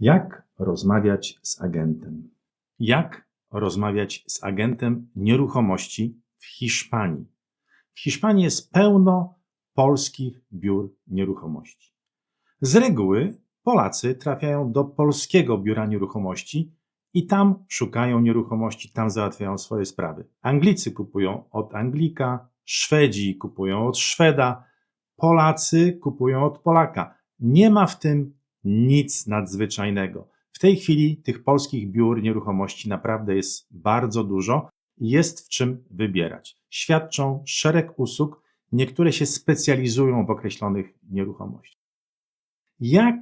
Jak rozmawiać z agentem? Jak rozmawiać z agentem nieruchomości w Hiszpanii? W Hiszpanii jest pełno polskich biur nieruchomości. Z reguły Polacy trafiają do polskiego biura nieruchomości i tam szukają nieruchomości, tam załatwiają swoje sprawy. Anglicy kupują od Anglika, Szwedzi kupują od Szweda, Polacy kupują od Polaka. Nie ma w tym nic nadzwyczajnego. W tej chwili tych polskich biur nieruchomości naprawdę jest bardzo dużo i jest w czym wybierać. Świadczą szereg usług, niektóre się specjalizują w określonych nieruchomościach. Jak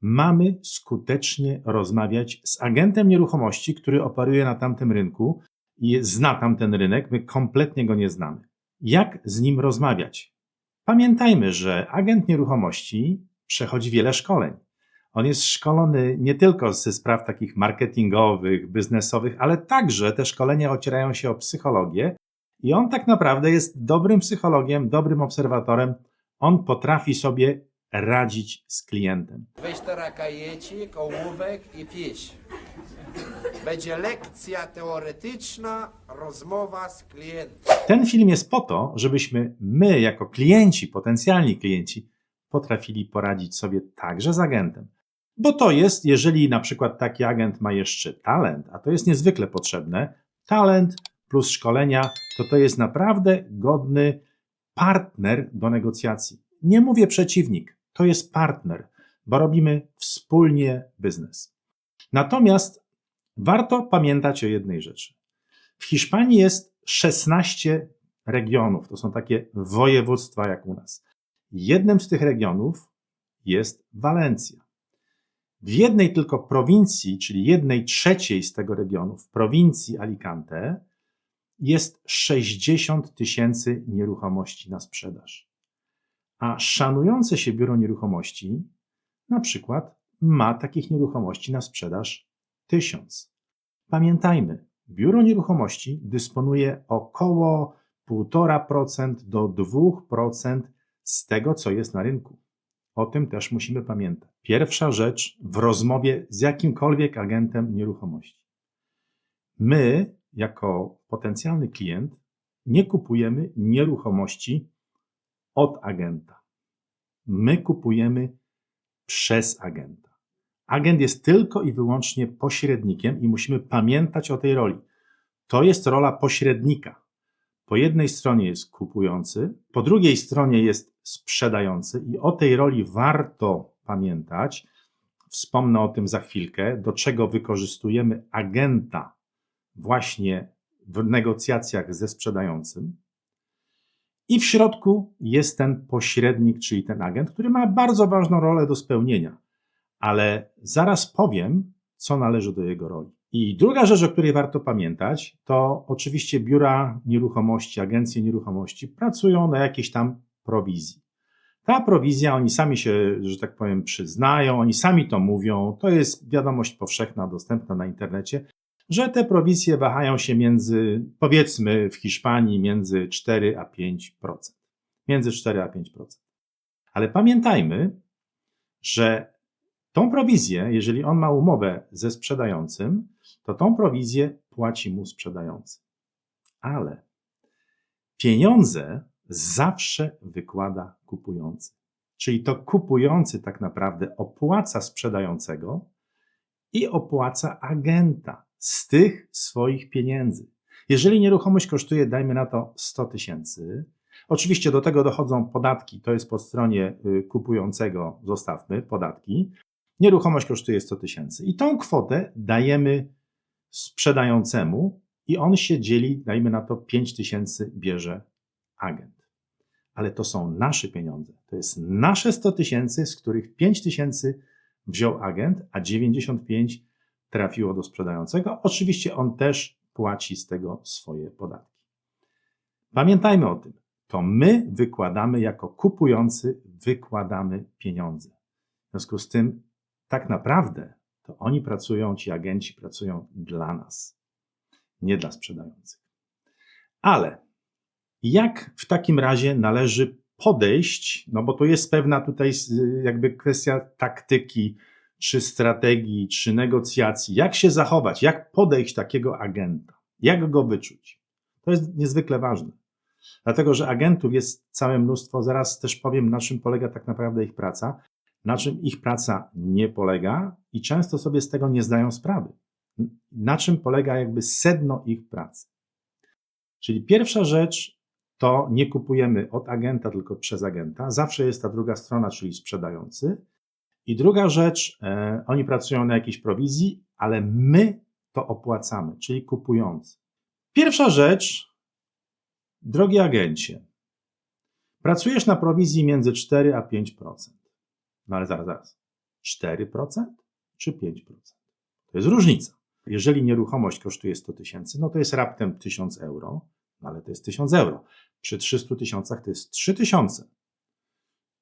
mamy skutecznie rozmawiać z agentem nieruchomości, który operuje na tamtym rynku i zna tamten rynek, my kompletnie go nie znamy? Jak z nim rozmawiać? Pamiętajmy, że agent nieruchomości przechodzi wiele szkoleń. On jest szkolony nie tylko ze spraw takich marketingowych, biznesowych, ale także te szkolenia ocierają się o psychologię i on tak naprawdę jest dobrym psychologiem, dobrym obserwatorem. On potrafi sobie radzić z klientem. Weź teraz kajecik, ołówek i pisz. Będzie lekcja teoretyczna, rozmowa z klientem. Ten film jest po to, żebyśmy my, jako klienci, potencjalni klienci, potrafili poradzić sobie także z agentem. Bo to jest, jeżeli na przykład taki agent ma jeszcze talent, a to jest niezwykle potrzebne, talent plus szkolenia, to to jest naprawdę godny partner do negocjacji. Nie mówię przeciwnik, to jest partner, bo robimy wspólnie biznes. Natomiast warto pamiętać o jednej rzeczy. W Hiszpanii jest 16 regionów, to są takie województwa jak u nas. Jednym z tych regionów jest Walencja. W jednej tylko prowincji, czyli jednej trzeciej z tego regionu, w prowincji Alicante, jest 60 tysięcy nieruchomości na sprzedaż. A szanujące się biuro nieruchomości, na przykład, ma takich nieruchomości na sprzedaż tysiąc. Pamiętajmy, biuro nieruchomości dysponuje około 1,5% do 2% z tego, co jest na rynku. O tym też musimy pamiętać. Pierwsza rzecz w rozmowie z jakimkolwiek agentem nieruchomości. My, jako potencjalny klient, nie kupujemy nieruchomości od agenta. My kupujemy przez agenta. Agent jest tylko i wyłącznie pośrednikiem i musimy pamiętać o tej roli. To jest rola pośrednika. Po jednej stronie jest kupujący, po drugiej stronie jest sprzedający, i o tej roli warto pamiętać. Wspomnę o tym za chwilkę, do czego wykorzystujemy agenta właśnie w negocjacjach ze sprzedającym. I w środku jest ten pośrednik, czyli ten agent, który ma bardzo ważną rolę do spełnienia, ale zaraz powiem, co należy do jego roli. I druga rzecz, o której warto pamiętać, to oczywiście biura nieruchomości, agencje nieruchomości pracują na jakiejś tam prowizji. Ta prowizja, oni sami się, że tak powiem, przyznają, oni sami to mówią, to jest wiadomość powszechna, dostępna na internecie, że te prowizje wahają się między, powiedzmy w Hiszpanii, między 4 a 5%. Między 4 a 5%. Ale pamiętajmy, że tą prowizję, jeżeli on ma umowę ze sprzedającym, to tą prowizję płaci mu sprzedający. Ale pieniądze zawsze wykłada kupujący. Czyli to kupujący tak naprawdę opłaca sprzedającego i opłaca agenta z tych swoich pieniędzy. Jeżeli nieruchomość kosztuje, dajmy na to 100 tysięcy, oczywiście do tego dochodzą podatki, to jest po stronie y, kupującego, zostawmy podatki. Nieruchomość kosztuje 100 tysięcy i tą kwotę dajemy sprzedającemu i on się dzieli, dajmy na to 5 tysięcy bierze agent. Ale to są nasze pieniądze. To jest nasze 100 tysięcy, z których 5 tysięcy wziął agent, a 95 trafiło do sprzedającego. Oczywiście on też płaci z tego swoje podatki. Pamiętajmy o tym. To my wykładamy jako kupujący, wykładamy pieniądze. W związku z tym, tak naprawdę, to oni pracują, ci agenci pracują dla nas, nie dla sprzedających. Ale jak w takim razie należy podejść, no bo to jest pewna tutaj jakby kwestia taktyki, czy strategii, czy negocjacji, jak się zachować, jak podejść takiego agenta, jak go wyczuć. To jest niezwykle ważne. Dlatego, że agentów jest całe mnóstwo. Zaraz też powiem, na czym polega tak naprawdę ich praca, na czym ich praca nie polega i często sobie z tego nie zdają sprawy. Na czym polega jakby sedno ich pracy. Czyli pierwsza rzecz to nie kupujemy od agenta, tylko przez agenta. Zawsze jest ta druga strona, czyli sprzedający. I druga rzecz, e, oni pracują na jakiejś prowizji, ale my to opłacamy, czyli kupujący. Pierwsza rzecz, drogi agencie, pracujesz na prowizji między 4 a 5%. No ale zaraz, zaraz. 4% czy 5%? To jest różnica. Jeżeli nieruchomość kosztuje 100 tysięcy, no to jest raptem 1000 euro, no ale to jest 1000 euro. Przy 300 tysiącach to jest 3000.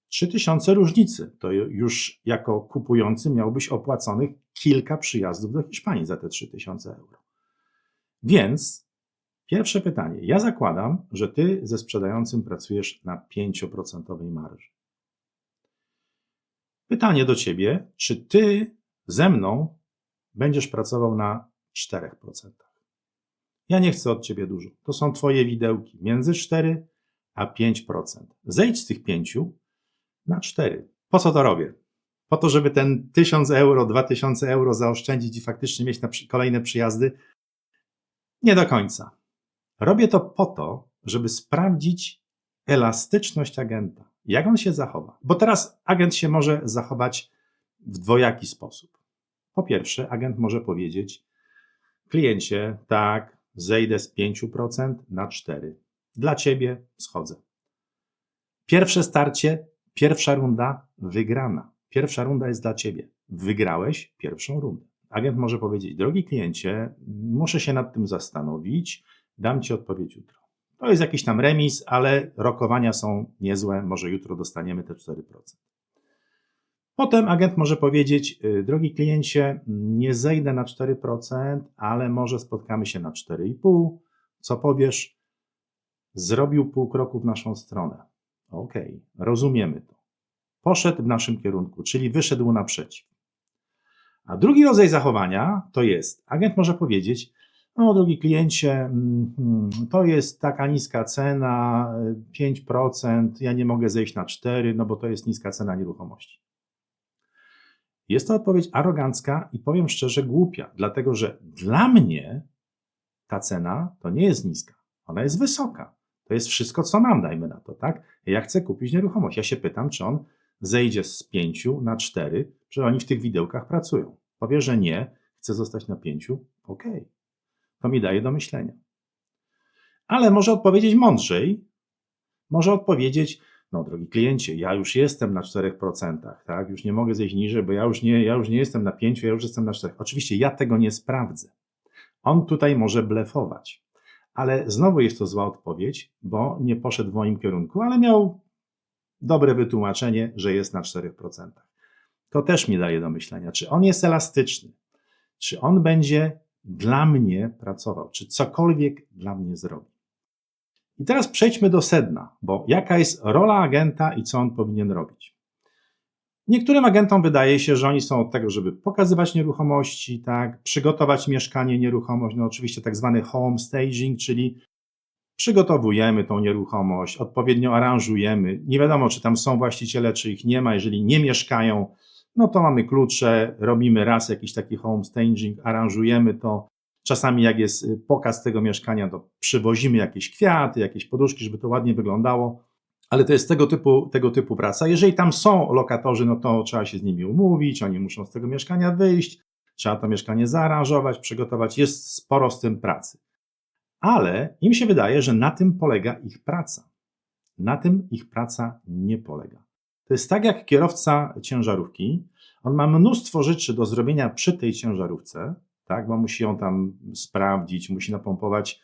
3000 różnicy. To już jako kupujący miałbyś opłaconych kilka przyjazdów do Hiszpanii za te 3000 euro. Więc pierwsze pytanie. Ja zakładam, że ty ze sprzedającym pracujesz na 5% marży. Pytanie do ciebie, czy ty ze mną będziesz pracował na 4%? Ja nie chcę od ciebie dużo. To są twoje widełki między 4 a 5%. Zejdź z tych 5 na 4. Po co to robię? Po to, żeby ten 1000 euro, 2000 euro zaoszczędzić i faktycznie mieć na kolejne przyjazdy? Nie do końca. Robię to po to, żeby sprawdzić elastyczność agenta. Jak on się zachowa? Bo teraz agent się może zachować w dwojaki sposób. Po pierwsze, agent może powiedzieć: Kliencie, tak, zejdę z 5% na 4%. Dla ciebie schodzę. Pierwsze starcie, pierwsza runda wygrana. Pierwsza runda jest dla ciebie. Wygrałeś pierwszą rundę. Agent może powiedzieć: Drogi kliencie, muszę się nad tym zastanowić, dam ci odpowiedź jutro. To jest jakiś tam remis, ale rokowania są niezłe, może jutro dostaniemy te 4%. Potem agent może powiedzieć: y, Drogi kliencie, nie zejdę na 4%, ale może spotkamy się na 4,5%. Co powiesz? Zrobił pół kroku w naszą stronę. Okej, rozumiemy to. Poszedł w naszym kierunku, czyli wyszedł naprzeciw. A drugi rodzaj zachowania to jest: agent może powiedzieć: No, drogi kliencie, mm, to jest taka niska cena, y, 5%, ja nie mogę zejść na 4%, no bo to jest niska cena nieruchomości. Jest to odpowiedź arogancka i powiem szczerze głupia, dlatego że dla mnie ta cena to nie jest niska, ona jest wysoka. To jest wszystko, co mam, dajmy na to, tak? Ja chcę kupić nieruchomość. Ja się pytam, czy on zejdzie z 5 na 4, że oni w tych widełkach pracują. Powie, że nie, chce zostać na 5, okej. To mi daje do myślenia. Ale może odpowiedzieć mądrzej, może odpowiedzieć, no drogi kliencie, ja już jestem na 4%, tak? Już nie mogę zejść niżej, bo ja już nie, ja już nie jestem na 5, ja już jestem na 4. Oczywiście ja tego nie sprawdzę. On tutaj może blefować. Ale znowu jest to zła odpowiedź, bo nie poszedł w moim kierunku, ale miał dobre wytłumaczenie, że jest na 4%. To też mi daje do myślenia, czy on jest elastyczny, czy on będzie dla mnie pracował, czy cokolwiek dla mnie zrobi. I teraz przejdźmy do sedna, bo jaka jest rola agenta i co on powinien robić. Niektórym agentom wydaje się, że oni są od tego, żeby pokazywać nieruchomości, tak, przygotować mieszkanie, nieruchomość, no oczywiście tak zwany home staging, czyli przygotowujemy tą nieruchomość, odpowiednio aranżujemy. Nie wiadomo, czy tam są właściciele, czy ich nie ma. Jeżeli nie mieszkają, no to mamy klucze, robimy raz jakiś taki home staging, aranżujemy to. Czasami jak jest y, pokaz tego mieszkania, to przywozimy jakieś kwiaty, jakieś poduszki, żeby to ładnie wyglądało. Ale to jest tego typu, tego typu praca. Jeżeli tam są lokatorzy, no to trzeba się z nimi umówić, oni muszą z tego mieszkania wyjść, trzeba to mieszkanie zaaranżować, przygotować. Jest sporo z tym pracy. Ale im się wydaje, że na tym polega ich praca. Na tym ich praca nie polega. To jest tak jak kierowca ciężarówki. On ma mnóstwo rzeczy do zrobienia przy tej ciężarówce, tak, bo musi ją tam sprawdzić, musi napompować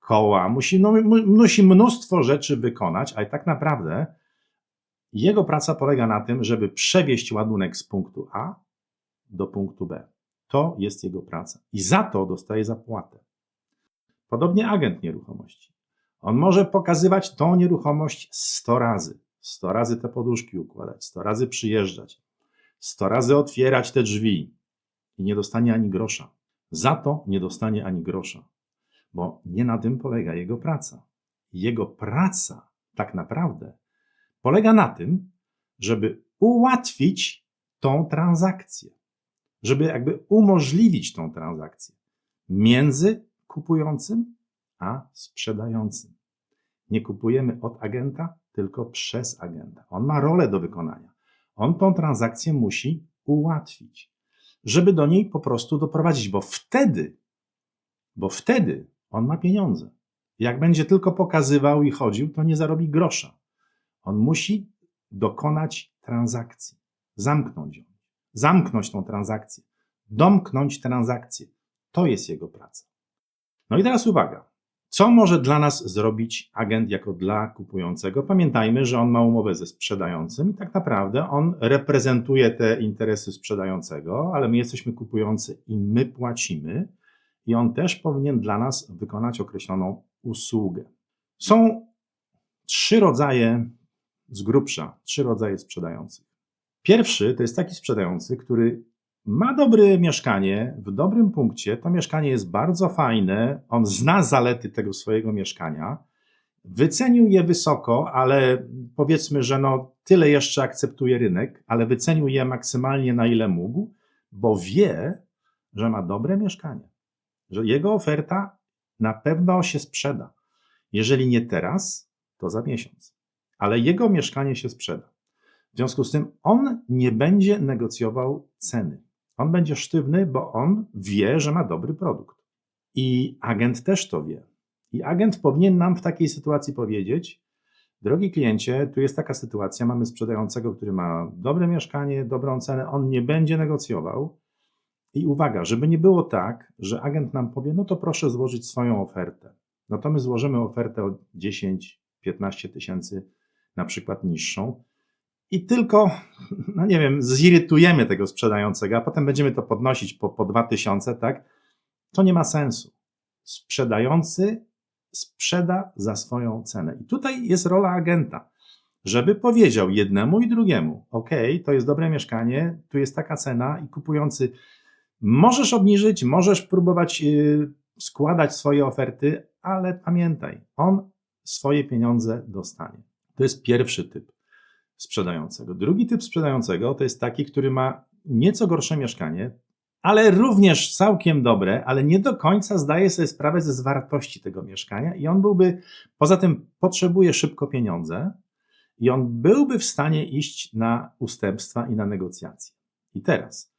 koła, musi, no, mu- musi mnóstwo rzeczy wykonać, ale tak naprawdę jego praca polega na tym, żeby przewieźć ładunek z punktu A do punktu B. To jest jego praca. I za to dostaje zapłatę. Podobnie agent nieruchomości. On może pokazywać tą nieruchomość 100 razy. 100 razy te poduszki układać, 100 razy przyjeżdżać. sto razy otwierać te drzwi i nie dostanie ani grosza. Za to nie dostanie ani grosza, bo nie na tym polega jego praca. Jego praca tak naprawdę polega na tym, żeby ułatwić tą transakcję, żeby jakby umożliwić tą transakcję między kupującym a sprzedającym. Nie kupujemy od agenta, tylko przez agenta. On ma rolę do wykonania. On tą transakcję musi ułatwić, żeby do niej po prostu doprowadzić, bo wtedy, bo wtedy on ma pieniądze. Jak będzie tylko pokazywał i chodził, to nie zarobi grosza. On musi dokonać transakcji, zamknąć ją, zamknąć tą transakcję, domknąć transakcję. To jest jego praca. No i teraz uwaga. Co może dla nas zrobić agent jako dla kupującego? Pamiętajmy, że on ma umowę ze sprzedającym i tak naprawdę on reprezentuje te interesy sprzedającego, ale my jesteśmy kupujący i my płacimy i on też powinien dla nas wykonać określoną usługę. Są trzy rodzaje z grubsza, trzy rodzaje sprzedających. Pierwszy to jest taki sprzedający, który ma dobre mieszkanie w dobrym punkcie. To mieszkanie jest bardzo fajne. On zna zalety tego swojego mieszkania. Wycenił je wysoko, ale powiedzmy, że no tyle jeszcze akceptuje rynek, ale wycenił je maksymalnie na ile mógł, bo wie, że ma dobre mieszkanie. Że jego oferta na pewno się sprzeda. Jeżeli nie teraz, to za miesiąc. Ale jego mieszkanie się sprzeda. W związku z tym on nie będzie negocjował ceny. On będzie sztywny, bo on wie, że ma dobry produkt. I agent też to wie. I agent powinien nam w takiej sytuacji powiedzieć: Drogi kliencie, tu jest taka sytuacja, mamy sprzedającego, który ma dobre mieszkanie, dobrą cenę, on nie będzie negocjował. I uwaga, żeby nie było tak, że agent nam powie: No to proszę złożyć swoją ofertę. No to my złożymy ofertę o 10-15 tysięcy, na przykład niższą i tylko, no nie wiem, zirytujemy tego sprzedającego, a potem będziemy to podnosić po, po 2000, tak? To nie ma sensu. Sprzedający sprzeda za swoją cenę. I tutaj jest rola agenta, żeby powiedział jednemu i drugiemu: OK, to jest dobre mieszkanie, tu jest taka cena, i kupujący, możesz obniżyć, możesz próbować yy, składać swoje oferty, ale pamiętaj, on swoje pieniądze dostanie. To jest pierwszy typ sprzedającego. Drugi typ sprzedającego to jest taki, który ma nieco gorsze mieszkanie, ale również całkiem dobre, ale nie do końca zdaje sobie sprawę ze wartości tego mieszkania i on byłby, poza tym potrzebuje szybko pieniądze i on byłby w stanie iść na ustępstwa i na negocjacje. I teraz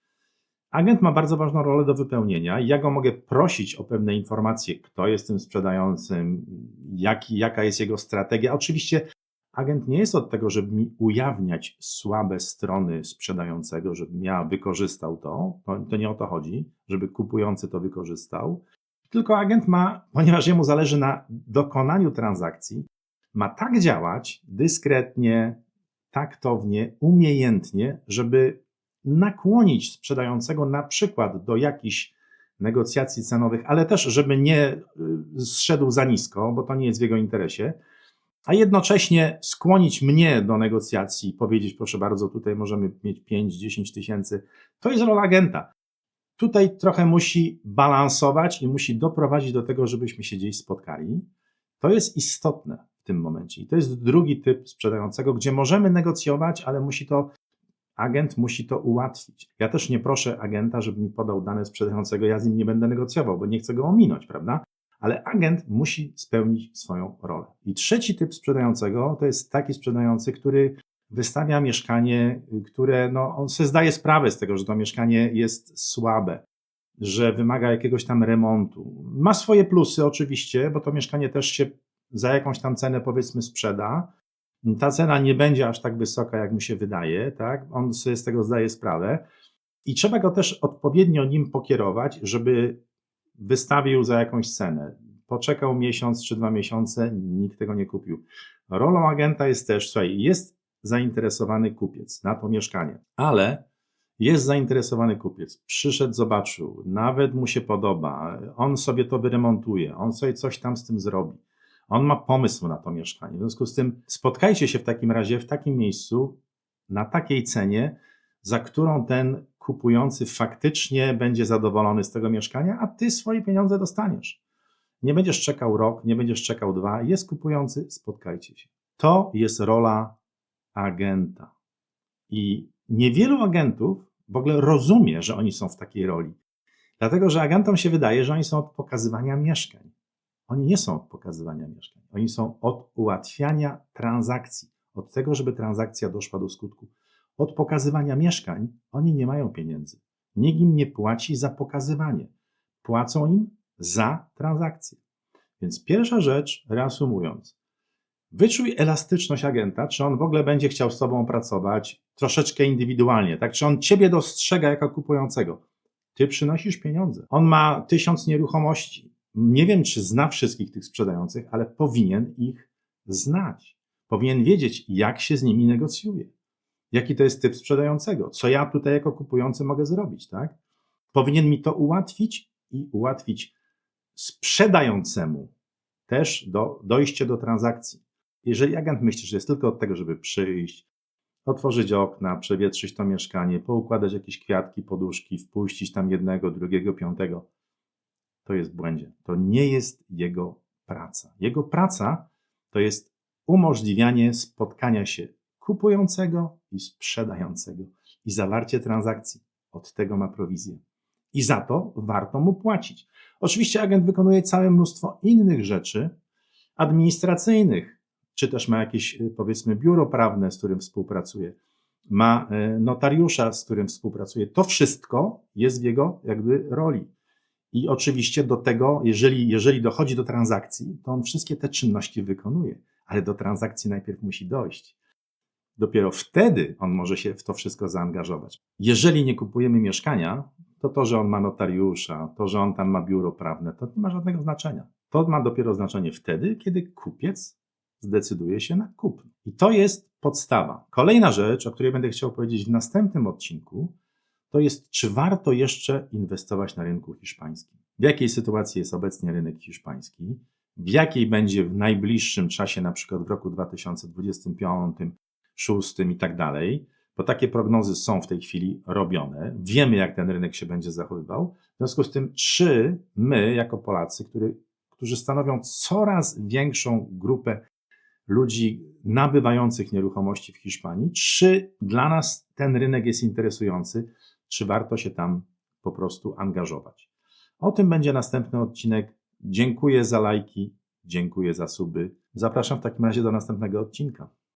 agent ma bardzo ważną rolę do wypełnienia. Ja go mogę prosić o pewne informacje, kto jest tym sprzedającym, jaka jest jego strategia. Oczywiście Agent nie jest od tego, żeby mi ujawniać słabe strony sprzedającego, żebym ja wykorzystał to. to. To nie o to chodzi, żeby kupujący to wykorzystał. Tylko agent ma, ponieważ jemu zależy na dokonaniu transakcji, ma tak działać dyskretnie, taktownie, umiejętnie, żeby nakłonić sprzedającego na przykład do jakichś negocjacji cenowych, ale też, żeby nie y, zszedł za nisko, bo to nie jest w jego interesie, a jednocześnie skłonić mnie do negocjacji, powiedzieć, proszę bardzo, tutaj możemy mieć 5-10 tysięcy, to jest rola agenta. Tutaj trochę musi balansować i musi doprowadzić do tego, żebyśmy się gdzieś spotkali. To jest istotne w tym momencie. I to jest drugi typ sprzedającego, gdzie możemy negocjować, ale musi to, agent musi to ułatwić. Ja też nie proszę agenta, żeby mi podał dane sprzedającego, ja z nim nie będę negocjował, bo nie chcę go ominąć, prawda? Ale agent musi spełnić swoją rolę. I trzeci typ sprzedającego to jest taki sprzedający, który wystawia mieszkanie, które no, on sobie zdaje sprawę z tego, że to mieszkanie jest słabe, że wymaga jakiegoś tam remontu. Ma swoje plusy oczywiście, bo to mieszkanie też się za jakąś tam cenę powiedzmy sprzeda. Ta cena nie będzie aż tak wysoka, jak mu się wydaje, tak? On sobie z tego zdaje sprawę. I trzeba go też odpowiednio nim pokierować, żeby wystawił za jakąś cenę. Poczekał miesiąc czy dwa miesiące, nikt tego nie kupił. Rolą agenta jest też, słuchaj, jest zainteresowany kupiec na to mieszkanie, ale jest zainteresowany kupiec, przyszedł, zobaczył, nawet mu się podoba, on sobie to wyremontuje, on sobie coś tam z tym zrobi. On ma pomysł na to mieszkanie. W związku z tym spotkajcie się w takim razie w takim miejscu, na takiej cenie, za którą ten kupujący faktycznie będzie zadowolony z tego mieszkania, a ty swoje pieniądze dostaniesz. Nie będziesz czekał rok, nie będziesz czekał dwa, jest kupujący, spotkajcie się. To jest rola agenta. I niewielu agentów w ogóle rozumie, że oni są w takiej roli. Dlatego, że agentom się wydaje, że oni są od pokazywania mieszkań. Oni nie są od pokazywania mieszkań. Oni są od ułatwiania transakcji, od tego, żeby transakcja doszła do skutku. Od pokazywania mieszkań oni nie mają pieniędzy. Nikt im nie płaci za pokazywanie. Płacą im za transakcję. Więc pierwsza rzecz, reasumując, wyczuj elastyczność agenta, czy on w ogóle będzie chciał z tobą pracować troszeczkę indywidualnie, tak? Czy on ciebie dostrzega jako kupującego. Ty przynosisz pieniądze. On ma tysiąc nieruchomości. Nie wiem, czy zna wszystkich tych sprzedających, ale powinien ich znać. Powinien wiedzieć, jak się z nimi negocjuje. Jaki to jest typ sprzedającego. Co ja tutaj jako kupujący mogę zrobić, tak? Powinien mi to ułatwić i ułatwić sprzedającemu też do, dojście do transakcji. Jeżeli agent myśli, że jest tylko od tego, żeby przyjść, otworzyć okna, przewietrzyć to mieszkanie, poukładać jakieś kwiatki, poduszki, wpuścić tam jednego, drugiego, piątego, to jest w błędzie. To nie jest jego praca. Jego praca to jest umożliwianie spotkania się kupującego i sprzedającego i zawarcie transakcji. Od tego ma prowizję. I za to warto mu płacić. Oczywiście agent wykonuje całe mnóstwo innych rzeczy administracyjnych, czy też ma jakieś, y, powiedzmy, biuro prawne, z którym współpracuje, ma y, notariusza, z którym współpracuje. To wszystko jest w jego jakby roli. I oczywiście do tego, jeżeli, jeżeli dochodzi do transakcji, to on wszystkie te czynności wykonuje, ale do transakcji najpierw musi dojść. Dopiero wtedy on może się w to wszystko zaangażować. Jeżeli nie kupujemy mieszkania, to to, że on ma notariusza, to, że on tam ma biuro prawne, to nie ma żadnego znaczenia. To ma dopiero znaczenie wtedy, kiedy kupiec zdecyduje się na kupno. I to jest podstawa. Kolejna rzecz, o której będę chciał powiedzieć w następnym odcinku, to jest, czy warto jeszcze inwestować na rynku hiszpańskim. W jakiej sytuacji jest obecnie rynek hiszpański, w jakiej będzie w najbliższym czasie, na przykład w roku 2025, 2026 i tak dalej, bo takie prognozy są w tej chwili robione. Wiemy, jak ten rynek się będzie zachowywał. W związku z tym, czy my, jako Polacy, który, którzy stanowią coraz większą grupę ludzi nabywających nieruchomości w Hiszpanii, czy dla nas ten rynek jest interesujący, czy warto się tam po prostu angażować. O tym będzie następny odcinek. Dziękuję za lajki, dziękuję za suby. Zapraszam w takim razie do następnego odcinka.